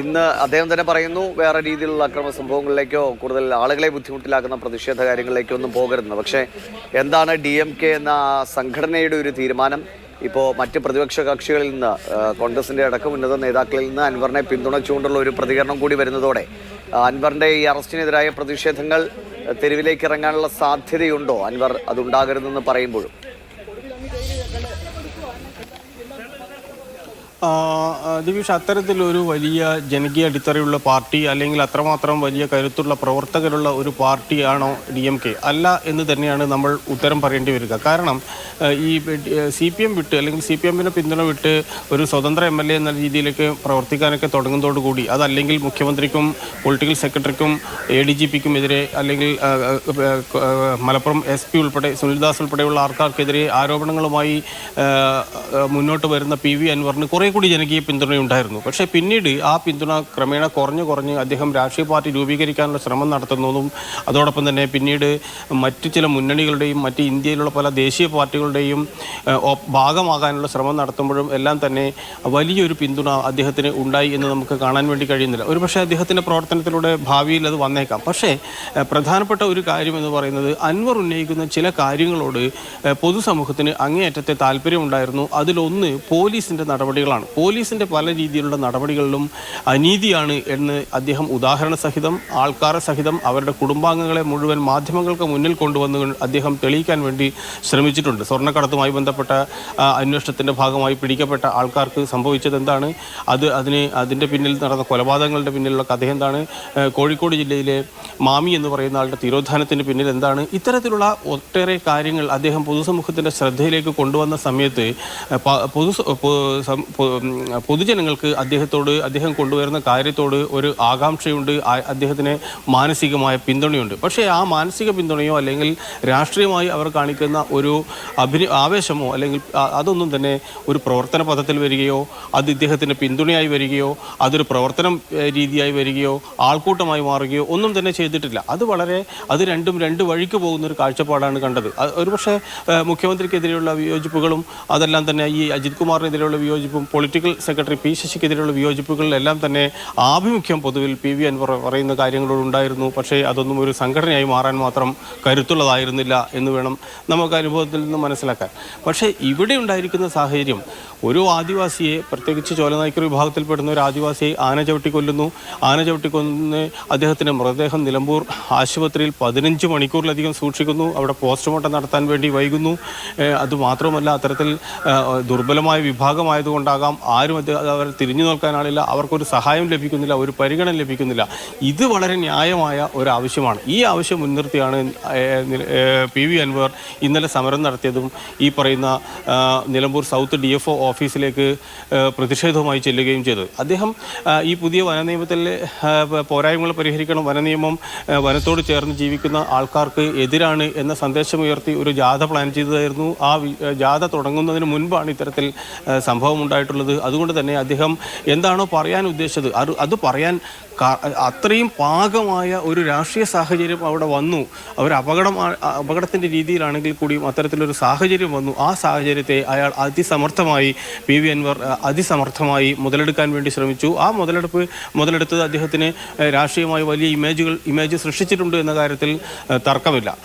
ഇന്ന് അദ്ദേഹം തന്നെ പറയുന്നു വേറെ രീതിയിലുള്ള അക്രമ സംഭവങ്ങളിലേക്കോ കൂടുതൽ ആളുകളെ ബുദ്ധിമുട്ടിലാക്കുന്ന പ്രതിഷേധ കാര്യങ്ങളിലേക്കോ ഒന്നും പോകരുതെന്ന്. പക്ഷേ എന്താണ് ഡി എം കെ എന്ന സംഘടനയുടെ ഒരു തീരുമാനം? ഇപ്പോൾ മറ്റ് പ്രതിപക്ഷ കക്ഷികളിൽ നിന്ന് കോൺഗ്രസിന്റെ അടക്കം ഉന്നത നേതാക്കളിൽ നിന്ന് അൻവറിനെ പിന്തുണച്ചുകൊണ്ടുള്ള ഒരു പ്രതികരണം കൂടി വരുന്നതോടെ അൻവറിന്റെ ഈ അറസ്റ്റിനെതിരായ പ്രതിഷേധങ്ങൾ തെരുവിലേക്ക് ഇറങ്ങാനുള്ള സാധ്യതയുണ്ടോ? അൻവർ അതുണ്ടാകരുതെന്ന് പറയുമ്പോഴും. ദിവിഷ് അത്തരത്തിലൊരു വലിയ ജനകീയ അടിത്തറയുള്ള പാർട്ടി അല്ലെങ്കിൽ അത്രമാത്രം വലിയ കരുത്തുള്ള പ്രവർത്തകരുള്ള ഒരു പാർട്ടിയാണോ ഡി എം കെ? അല്ല എന്ന് തന്നെയാണ് നമ്മൾ ഉത്തരം പറയേണ്ടി വരിക. കാരണം ഈ സി പി എം വിട്ട് അല്ലെങ്കിൽ സി പി എമ്മിനെ പിന്തുണ വിട്ട് ഒരു സ്വതന്ത്ര എം എൽ എ എന്ന രീതിയിലേക്ക് പ്രവർത്തിക്കാനൊക്കെ തുടങ്ങുന്നതോടുകൂടി അതല്ലെങ്കിൽ മുഖ്യമന്ത്രിക്കും പൊളിറ്റിക്കൽ സെക്രട്ടറിക്കും എ ഡി ജി പിക്കും എതിരെ അല്ലെങ്കിൽ മലപ്പുറം എസ് പി ഉൾപ്പെടെ സുനിൽദാസ് ഉൾപ്പെടെയുള്ള ആൾക്കാർക്കെതിരെ ആരോപണങ്ങളുമായി മുന്നോട്ട് വരുന്ന പി വി അൻവറിന് കുറേ കൂടി ജനകീയ പിന്തുണയുണ്ടായിരുന്നു പക്ഷെ പിന്നീട് ആ പിന്തുണ ക്രമേണ കുറഞ്ഞു കുറഞ്ഞ് അദ്ദേഹം രാഷ്ട്രീയ പാർട്ടി രൂപീകരിക്കാനുള്ള ശ്രമം നടത്തുന്നതും അതോടൊപ്പം തന്നെ പിന്നീട് മറ്റ് ചില മുന്നണികളുടെയും മറ്റ് ഇന്ത്യയിലുള്ള പല ദേശീയ പാർട്ടികളുടെയും ഭാഗമാകാനുള്ള ശ്രമം നടത്തുമ്പോഴും എല്ലാം തന്നെ വലിയൊരു പിന്തുണ അദ്ദേഹത്തിന് ഉണ്ടായി എന്ന് നമുക്ക് കാണാൻ വേണ്ടി കഴിയുന്നില്ല. ഒരുപക്ഷെ അദ്ദേഹത്തിന്റെ പ്രവർത്തനത്തിലൂടെ ഭാവിയിൽ അത് വന്നേക്കാം. പക്ഷേ പ്രധാനപ്പെട്ട ഒരു കാര്യം എന്ന് പറയുന്നത് അൻവർ ഉന്നയിക്കുന്ന ചില കാര്യങ്ങളോട് പൊതുസമൂഹത്തിന് അങ്ങേയറ്റത്തെ താല്പര്യമുണ്ടായിരുന്നു. അതിലൊന്ന് പോലീസിന്റെ നടപടികളാണ്. പോലീസിന്റെ പല രീതിയിലുള്ള നടപടികളിലും അനീതിയാണ് എന്ന് അദ്ദേഹം ഉദാഹരണ സഹിതം ആൾക്കാരെ സഹിതം അവരുടെ കുടുംബാംഗങ്ങളെ മുഴുവൻ മാധ്യമങ്ങൾക്ക് മുന്നിൽ കൊണ്ടുവന്ന് അദ്ദേഹം തെളിയിക്കാൻ വേണ്ടി ശ്രമിച്ചിട്ടുണ്ട്. സ്വർണക്കടത്തുമായി ബന്ധപ്പെട്ട അന്വേഷണത്തിന്റെ ഭാഗമായി പിടിക്കപ്പെട്ട ആൾക്കാർക്ക് സംഭവിച്ചത് എന്താണ്? അത് അതിന് അതിന്റെ പിന്നിൽ നടന്ന കൊലപാതകങ്ങളുടെ പിന്നിലുള്ള കഥ എന്താണ്? കോഴിക്കോട് ജില്ലയിലെ മാമി എന്ന് പറയുന്ന ആളുടെ തിരോധാനത്തിന് പിന്നിൽ എന്താണ്? ഇത്തരത്തിലുള്ള ഒട്ടേറെ കാര്യങ്ങൾ അദ്ദേഹം പൊതുസമൂഹത്തിന്റെ ശ്രദ്ധയിലേക്ക് കൊണ്ടുവന്ന സമയത്ത് പൊതു പൊതുജനങ്ങൾക്ക് അദ്ദേഹത്തോട് അദ്ദേഹം കൊണ്ടുവരുന്ന കാര്യത്തോട് ഒരു ആകാംക്ഷയുണ്ട്. അദ്ദേഹത്തിന് മാനസികമായ പിന്തുണയുണ്ട്. പക്ഷേ ആ മാനസിക പിന്തുണയോ അല്ലെങ്കിൽ രാഷ്ട്രീയമായി അവർ കാണിക്കുന്ന ഒരു അഭിന ആവേശമോ അല്ലെങ്കിൽ അതൊന്നും തന്നെ ഒരു പ്രവർത്തന പദത്തിൽ വരികയോ അത് ഇദ്ദേഹത്തിന് പിന്തുണയായി വരികയോ അതൊരു പ്രവർത്തനം രീതിയായി വരികയോ ആൾക്കൂട്ടമായി മാറുകയോ ഒന്നും തന്നെ ചെയ്തിട്ടില്ല. അത് വളരെ അത് രണ്ടും രണ്ട് വഴിക്ക് പോകുന്ന ഒരു കാഴ്ചപ്പാടാണ് കണ്ടത്. ഒരുപക്ഷെ മുഖ്യമന്ത്രിക്കെതിരെയുള്ള വിയോജിപ്പുകളും അതെല്ലാം തന്നെ ഈ അജിത് കുമാറിനെതിരെയുള്ള വിയോജിപ്പും പൊളിറ്റിക്കൽ സെക്രട്ടറി പി ശശിക്കെതിരെയുള്ള വിയോജിപ്പുകളിലെല്ലാം തന്നെ ആഭിമുഖ്യം പൊതുവിൽ പി വി അൻവർ പറയുന്ന കാര്യങ്ങളോടുണ്ടായിരുന്നു പക്ഷേ അതൊന്നും ഒരു സംഘടനയായി മാറാൻ മാത്രം കരുത്തുള്ളതായിരുന്നില്ല എന്ന് വേണം നമുക്ക് അനുഭവത്തിൽ നിന്ന് മനസ്സിലാക്കാൻ. പക്ഷേ ഇവിടെ ഉണ്ടായിരിക്കുന്ന സാഹചര്യം ഒരു ആദിവാസിയെ പ്രത്യേകിച്ച് ചോലനായ്ക്കർ വിഭാഗത്തിൽപ്പെടുന്ന ഒരു ആദിവാസിയെ ആന ചവിട്ടി കൊല്ലുന്നു. ആന ചവിട്ടി കൊന്ന് അദ്ദേഹത്തിന്റെ മൃതദേഹം നിലമ്പൂർ ആശുപത്രിയിൽ പതിനഞ്ച് മണിക്കൂറിലധികം സൂക്ഷിക്കുന്നു. അവിടെ പോസ്റ്റ്മോർട്ടം നടത്താൻ വേണ്ടി വൈകുന്നു. അതുമാത്രമല്ല അത്തരത്തിൽ ദുർബലമായ വിഭാഗമായതുകൊണ്ടാകാം ആരും അത് അവർ തിരിഞ്ഞു നോക്കാൻ അവർക്കൊരു സഹായം ലഭിക്കുന്നില്ല ഒരു പരിഗണന ലഭിക്കുന്നില്ല. ഇത് വളരെ ന്യായമായ ഒരു ആവശ്യമാണ്. ഈ ആവശ്യം മുൻനിർത്തിയാണ് പി വി അൻവർ ഇന്നലെ സമരം നടത്തിയതും ഈ പറയുന്ന Nilambur south D F O ഓഫീസിലേക്ക് പ്രതിഷേധവുമായി ചെല്ലുകയും ചെയ്തത്. അദ്ദേഹം ഈ പുതിയ വനനിയമത്തിലെ പോരായ്മകൾ പരിഹരിക്കണം വനനിയമം നിയമം വനത്തോട് ചേർന്ന് ജീവിക്കുന്ന ആൾക്കാർക്ക് എതിരാണ് എന്ന സന്ദേശമുയർത്തി ഒരു ജാഥ പ്ലാൻ ചെയ്തതായിരുന്നു. ആ ജാഥ തുടങ്ങുന്നതിന് മുൻപാണ് ഇത്തരത്തിൽ സംഭവം ഉണ്ടായിട്ടുള്ളത്. അതുകൊണ്ട് തന്നെ അദ്ദേഹം എന്താണോ പറയാൻ ഉദ്ദേശിച്ചത്. അത് അത് പറയാൻ അത്രയും പാകമായ ഒരു രാഷ്ട്രീയ സാഹചര്യം അവിടെ വന്നു. അവർ അപകടം അപകടത്തിന്റെ രീതിയിലാണെങ്കിൽ കൂടിയും അത്തരത്തിലൊരു സാഹചര്യം വന്നു. ആ സാഹചര്യത്തെ അയാൾ അതിസമർത്ഥമായി പി വി അൻവർ അതിസമർത്ഥമായി മുതലെടുക്കാൻ വേണ്ടി ശ്രമിച്ചു. ആ മുതലെടുപ്പ് മുതലെടുത്തത് അദ്ദേഹത്തിന് രാഷ്ട്രീയമായി വലിയ ഇമേജുകൾ ഇമേജ് സൃഷ്ടിച്ചിട്ടുണ്ട് എന്ന കാര്യത്തിൽ തർക്കമില്ല.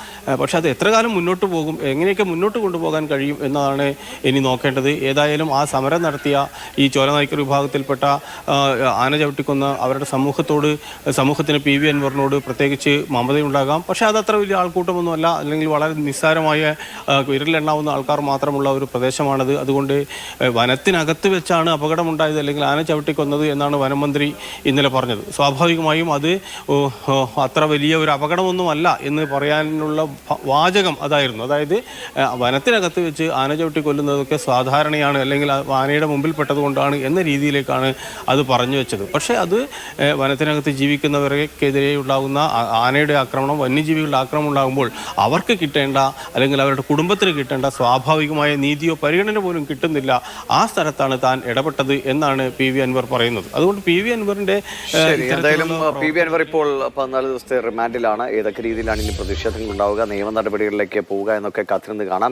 പക്ഷേ അത് എത്ര കാലം മുന്നോട്ട് പോകും എങ്ങനെയൊക്കെ മുന്നോട്ട് കൊണ്ടുപോകാൻ കഴിയും എന്നതാണ് ഇനി നോക്കേണ്ടത്. ഏതായാലും ആ സമരം നടത്തിയ ഈ ചോലനായ്ക്കർ വിഭാഗത്തിൽപ്പെട്ട ആന ചവിട്ടിക്കൊന്ന് അവരുടെ സമൂഹത്തോട് സമൂഹത്തിന് പി വി അൻവറിനോട് പ്രത്യേകിച്ച് മമതയുണ്ടാകാം പക്ഷേ അത് അത്ര വലിയ ആൾക്കൂട്ടമൊന്നുമല്ല. അല്ലെങ്കിൽ വളരെ നിസ്സാരമായ വിരലെണ്ണാവുന്ന ആൾക്കാർ മാത്രമുള്ള ഒരു പ്രദേശമാണത്. അതുകൊണ്ട് വനത്തിനകത്ത് വെച്ചാണ് അപകടമുണ്ടായത് അല്ലെങ്കിൽ ആന ചവിട്ടിക്കൊന്നത് എന്നാണ് വനമന്ത്രി ഇന്നലെ പറഞ്ഞത്. സ്വാഭാവികമായും അത് അത്ര വലിയ ഒരു അപകടമൊന്നുമല്ല എന്ന് പറയാനുള്ള വാചകം അതായിരുന്നു. അതായത് വനത്തിനകത്ത് വെച്ച് ആന ചവിട്ടി കൊല്ലുന്നതൊക്കെ സാധാരണയാണ്. അല്ലെങ്കിൽ ആനയുടെ മുമ്പിൽ പെട്ടതുകൊണ്ടാണ് എന്ന രീതിയിലേക്കാണ് അത് പറഞ്ഞു വെച്ചത്. പക്ഷേ അത് വനത്തിനകത്ത് ജീവിക്കുന്നവർക്കെതിരെ ഉണ്ടാകുന്ന ആനയുടെ ആക്രമണം വന്യജീവികളുടെ ആക്രമണം ഉണ്ടാകുമ്പോൾ അവർക്ക് കിട്ടേണ്ട അല്ലെങ്കിൽ അവരുടെ കുടുംബത്തിന് കിട്ടേണ്ട സ്വാഭാവികമായ നീതിയോ പരിഗണന പോലും കിട്ടുന്നില്ല. ആ സ്ഥലത്താണ് താൻ ഇടപെട്ടത് എന്നാണ് പി വി അൻവർ പറയുന്നത്. അതുകൊണ്ട് പി വി അൻവറിന്റെ എന്തായാലും പി വി അൻവർ ഇപ്പോൾ പതിനാല് ദിവസത്തെ റിമാൻഡിലാണ്. ഏതൊക്കെ രീതിയിലാണ് ഇനി പ്രതിഷേധങ്ങൾ ഉണ്ടാവുക നിയമ നടപടികളിലേക്ക് പോവുക എന്നൊക്കെ കാത്തിരുന്ന് കാണാം.